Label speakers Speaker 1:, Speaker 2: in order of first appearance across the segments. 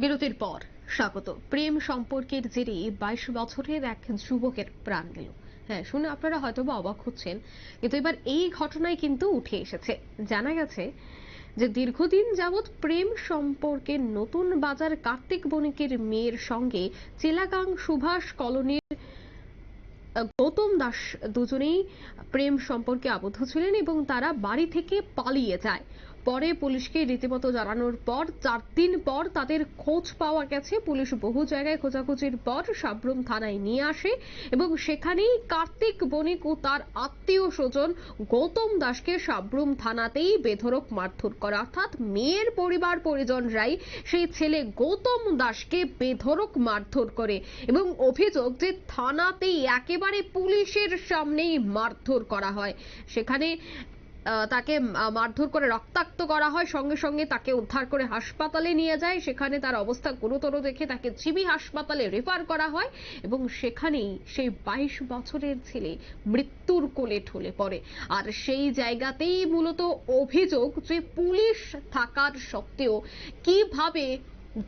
Speaker 1: বিরতির পর স্বাগত। প্রেম সম্পর্কের জেরে বাইশ বছরের এক যুবকের প্রাণ গেল। হ্যাঁ শুনে আপনারা হয়তো বা অবাক হচ্ছেন, কিন্তু এবার এই ঘটনায় কিন্তু উঠে এসেছে। জানা গেছে যে দীর্ঘদিন যাবৎ প্রেম সম্পর্কে নতুন বাজার কার্তিক বণিকের মেয়ের সঙ্গে চিলাগাং সুভাষ কলোনির গৌতম দাস দুজনেই প্রেম সম্পর্কে আবদ্ধ ছিলেন এবং তারা বাড়ি থেকে পালিয়ে যায়। পরে পুলিশকে রীতিমতো জানানোর পর চার দিন পর তাদের খোঁজ পাওয়া গেছে। পুলিশ বহু জায়গায় খোঁজাখুঁজির পর সাবরুম থানায় নিয়ে আসে এবং সেখানেই কার্তিক বণিক ও তার আত্মীয় স্বজন গৌতম দাসকে সাবরুম থানাতেই বেধরক মারধর করা। অর্থাৎ মেয়ের পরিবার পরিজনরাই সেই ছেলে গৌতম দাসকে বেধরক মারধর করে এবং অভিযোগ যে থানাতেই একেবারে পুলিশের সামনেই মারধর করা হয়। সেখানে তাকে মারধর করে রক্তাক্ত করা হয়। সঙ্গে সঙ্গে তাকে উদ্ধার করে হাসপাতালে নিয়ে যায়। সেখানে তার অবস্থা গুরুতর দেখে তাকে জিবি হাসপাতালে রেফার করা হয় এবং সেখানেই সেই বাইশ বছরের ছেলে মৃত্যুর কোলে ঠলে পড়ে। আর সেই জায়গাতেই মূলত অভিযোগ যে পুলিশ থাকার সত্ত্বেও কীভাবে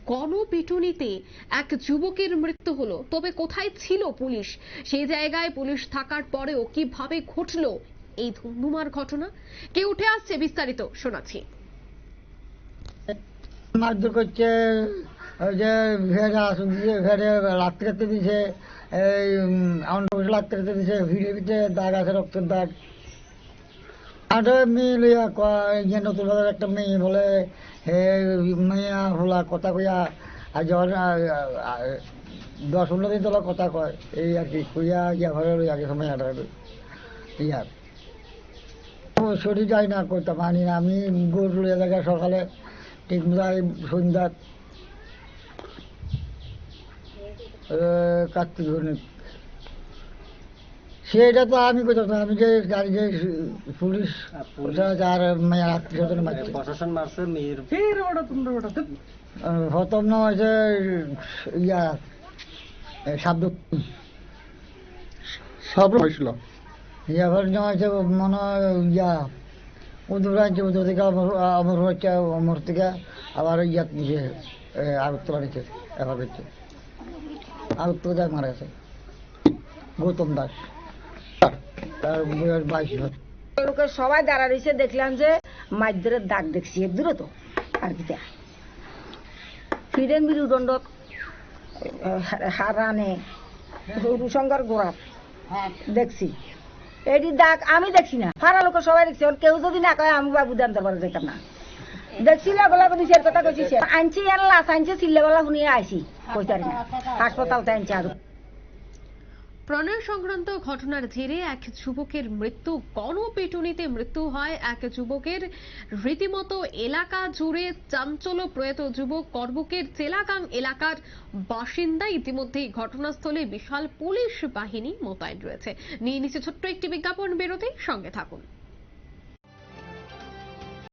Speaker 1: গণপিটুনিতে এক যুবকের মৃত্যু হলো, তবে কোথায় ছিল পুলিশ? সেই জায়গায় পুলিশ থাকার পরেও কীভাবে ঘটলো এই ধুমধুমার ঘটনা? কে উঠে আসছে বিস্তারিত শোনাচ্ছি।
Speaker 2: মারধর করছে, ওই যে ভেড়া আসুন দিছে ভেড়ে রাত্রে দিছে, এই আউন্ড রাত্রি রাত্রে দিছে, ভিড়ে ভিতরে দাগ আছে, রক্তের দাগ। আর মেয়ে লইয়া কয় নতুন বাজার একটা মেয়ে বলে, হে, মেয়ে হলা কথা কইয়া, আর যখন দশ পনেরো দিন তোলা কথা কয়, এই আর কি, কইয়া ইয়া ঘরে আগে সময় আটা ইয়ার। শরীর যায় না করতে পারি না। আমি গরু লইয়া দেখা সকালে ঠিক মতো সন্ধ্যা কার্তিক হরিণ। সেটা তো আমি কোথাও আমি যে গাড়ি যে পুলিশ ওটা যার মেয়ের আত্মীয় স্বজন মারছে।
Speaker 3: প্রশাসন মারছে মেয়ের
Speaker 2: আহ, প্রথম নাম হয়েছে ইয়া শব্দ
Speaker 4: সব হয়েছিল
Speaker 2: হয়েছে মনে হয় ইয়া আনছে উদুর থেকে অমর অমর হচ্ছে অমর থেকে আবার ইয়াত নিচে আগরতলা নিচে এবার হচ্ছে। আগরতলা মারা গেছে। গৌতম দাস। তার বয়স বাইশ বছর।
Speaker 5: সবাই দাঁড়া রয়েছে দেখলাম যে মাইদের দাগ দেখছি এর দূরে তো। আর কি ফিরেন বিরুদণ্ডত হারানে। রুসঙ্গার গোড়া দেখছি। এটি ডাক, আমি দেখছি না। ফারা লোক সবাই দেখছি, ওর কেউ যদি না কয়, আমি বাবু দান দরবারে যেতাম না। দেখছি লাগলা দিছে কথা কইছি। আনছি আনলা আনছি আনছে চিল্লাবেলা শুনিয়ে আইছি। কইতারি না। হাসপাতালতে আনছে আর।
Speaker 1: প্রণয় সংক্রান্ত ঘটনার জেরে এক যুবকের মৃত্যু। গণপিটুনিতে মৃত্যু হয় এক যুবকের। রীতিমতো এলাকা জুড়ে চাঞ্চল্য প্রয়াত যুবক করবুকের চেলাগাং এলাকার বাসিন্দা। ইতিমধ্যেই ঘটনাস্থলে বিশাল পুলিশ বাহিনী মোতায়েন রয়েছে। নিয়ে নিচে ছোট্ট একটি বিজ্ঞাপন। বেরোতেই সঙ্গে থাকুন।